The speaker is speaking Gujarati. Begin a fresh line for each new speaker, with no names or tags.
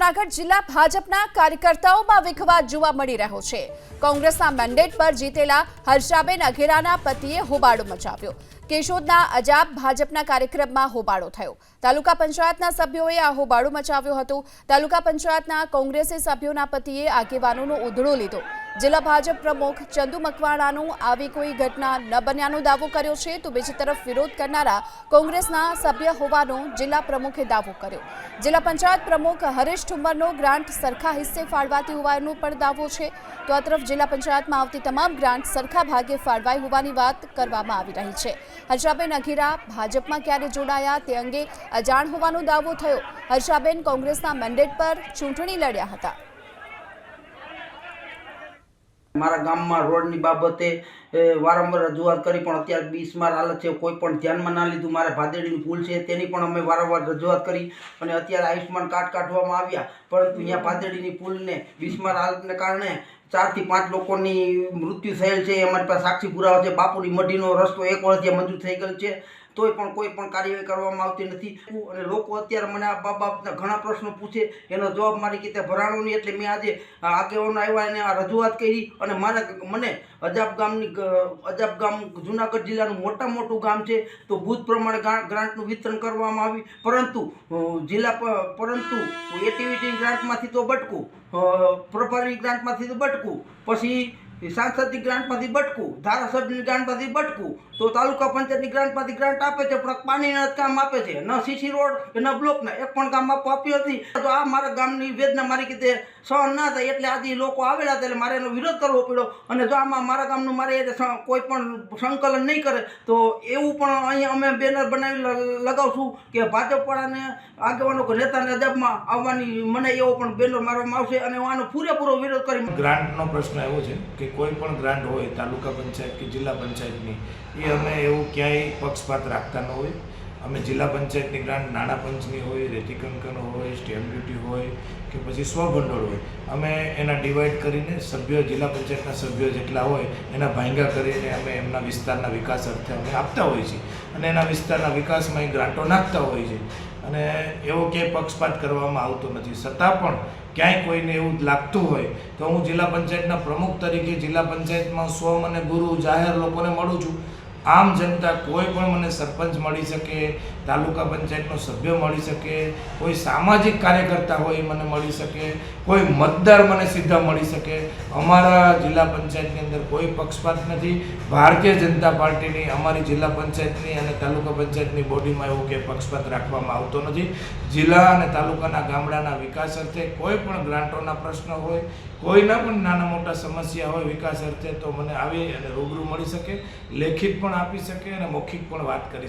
જૂનાગઢ જિલ્લા ભાજપના કાર્યકર્તાઓમાં વિખવાદ જોવા મળી રહ્યો છે. કોંગ્રેસના મેન્ડેટ પર જીતેલા હર્ષાબેન અઘેરાના પતિએ હોબાળો મચાવ્યો. કેશોદના અજાબ ભાજપના કાર્યક્રમમાં હોબાળો થયો. તાલુકા પંચાયતના સભ્યોએ આ હોબાળો મચાવ્યો હતો. તાલુકા પંચાયતના કોંગ્રેસી સભ્યોના પતિએ આગેવાનોનો ઉધડો લીધો. જિલ્લા ભાજપ પ્રમુખ ચંદુ મકવાણાનું આવી કોઈ ઘટના ન બન્યાનો દાવો કર્યો છે, તો બીજી તરફ વિરોધ કરનારા કોંગ્રેસના સભ્ય હોવાનો જિલ્લા પ્રમુખે દાવો કર્યો. જિલ્લા પંચાયત પ્રમુખ હરેશ ઠુંબરનો ગ્રાન્ટ સરખા હિસ્સે ફાળવાતી હોવાનો પણ દાવો છે. તો આ તરફ જિલ્લા પંચાયતમાં આવતી તમામ ગ્રાન્ટ સરખા ભાગે ફાળવાઈ હોવાની વાત કરવામાં આવી રહી છે. હર્ષાબેન અઘીરા ભાજપમાં ક્યારે જોડાયા તે અંગે અજાણ હોવાનો દાવો થયો. હર્ષાબેન કોંગ્રેસના મેન્ડેટ પર ચૂંટણી લડ્યા હતા.
મારા ગામમાં રોડની બાબતે વારંવાર રજૂઆત કરી, પણ અત્યારે બીસમાર હાલત છે, કોઈ પણ ધ્યાનમાં ના લીધું. મારે ભાદેડીનું પુલ છે, તેની પણ અમે વારંવાર રજૂઆત કરી અને અત્યારે આયુષ્યમાન કાર્ડ કાઢવામાં આવ્યા. પરંતુ અહીંયા ભાદેડીની પુલને બીસમાર હાલતને કારણે ચારથી પાંચ લોકોની મૃત્યુ થયેલ છે. અમારી પાસે સાક્ષી પુરાવા છે. બાપુની મઢીનો રસ્તો એક વર્ષથી મંજૂર થઈ ગયેલ છે. તોય પણ કોઈ પણ કાર્યવાહી કરવામાં આવતી નથી. અને લોકો અત્યારે મને આ બાબતના ઘણા પ્રશ્નો પૂછે. એનો જવાબ મારી રીતે ભરાણોની, એટલે મેં આજે આગેવાનો આવ્યા એને આ રજૂઆત કરી અને મારા મને અજાબ ગામની અજાબ ગામ જુનાગઢ જિલ્લાનું મોટા મોટું ગામ છે. તો બુથ પ્રમાણે ગ્રા- ગ્રાન્ટનું વિતરણ કરવામાં આવ્યું. પરંતુ જિલ્લા પરંતુ, એટીવીટી ગ્રાન્ટમાંથી તો બટકું પ્રભારી ગ્રાન્ટમાંથી તો બટકું. પછી સાંસદની ગ્રાન્ટમાંથી બટકું, ધારાસભ્યની ગ્રાન્ટમાંથી બટકું, તો તાલુકા પંચાયતની ગ્રાન્ટમાંથી ગ્રાન્ટ આપે છે, પણ પાણીના જ કામ આપે છે. ન સીસી રોડ કે ન બ્લોકના, એક પણ કામ આપવા આપ્યું નથી. તો આ મારા ગામની વેદના મારી રીતે સહન ના થાય એટલે આજે લોકો આવેલા હતા એટલે મારે એનો વિરોધ કરવો પડ્યો. અને જો આમાં મારા ગામનું મારે કોઈ પણ સંકલન નહીં કરે, તો એવું પણ અહીંયા અમે બેનર બનાવી લગાવશું કે ભાજપવાળાને આગેવાનો નેતાને અદબમાં આવવાની મને એવો પણ બેનર મારવામાં આવશે અને હું આનો પૂરેપૂરો વિરોધ કરી
ગ્રાન્ટનો પ્રશ્ન એવો છે કે કોઈ પણ ગ્રાન્ટ હોય, તાલુકા પંચાયત કે જિલ્લા પંચાયતની, એ અમે એવું ક્યાંય પક્ષપાત રાખતા ન હોય. અમે જિલ્લા પંચાયતની ગ્રાન્ટ, નાણાં પંચની હોય, રેતીકંકન હોય, સ્ટેમ્પ ડ્યુટી હોય કે પછી સ્વભંડોળ હોય, અમે એના ડિવાઈડ કરીને સભ્યો, જિલ્લા પંચાયતના સભ્યો જેટલા હોય, એના ભાંગા કરીને અમે એમના વિસ્તારના વિકાસ અર્થે અમે આપતા હોઈએ છીએ. અને એના વિસ્તારના વિકાસમાં એ ગ્રાન્ટો નાખતા હોઈએ છીએ. અને એવો ક્યાંય પક્ષપાત કરવામાં આવતો નથી. છતાં પણ ક્યાંય કોઈને એવું લાગતું હોય, તો હું જિલ્લા પંચાયતના પ્રમુખ તરીકે જિલ્લા પંચાયતમાં સ્વ અને ગુરુ જાહેર લોકોને મળું છું. આમ જનતા કોઈ પણ મને સરપંચ મળી શકે, તાલુકા પંચાયતનો સભ્ય મળી શકે, કોઈ સામાજિક કાર્યકર્તા હોય એ મને મળી શકે, કોઈ મતદાર મને સીધા મળી શકે. અમારા જિલ્લા પંચાયતની અંદર કોઈ પક્ષપાત નથી. ભારતીય જનતા પાર્ટીની, અમારી જિલ્લા પંચાયતની અને તાલુકા પંચાયતની બોડીમાં એવું કે પક્ષપાત રાખવામાં આવતો નથી. જિલ્લા અને તાલુકાના ગામડાના વિકાસ અર્થે કોઈ પણ ગ્રાન્ટોના પ્રશ્ન હોય, કોઈના પણ નાના મોટા સમસ્યા હોય વિકાસ અર્થે તો મને આવી અને રૂબરૂ મળી શકે. લેખિત પણ આપી શકે અને મૌખિક પણ વાત કરી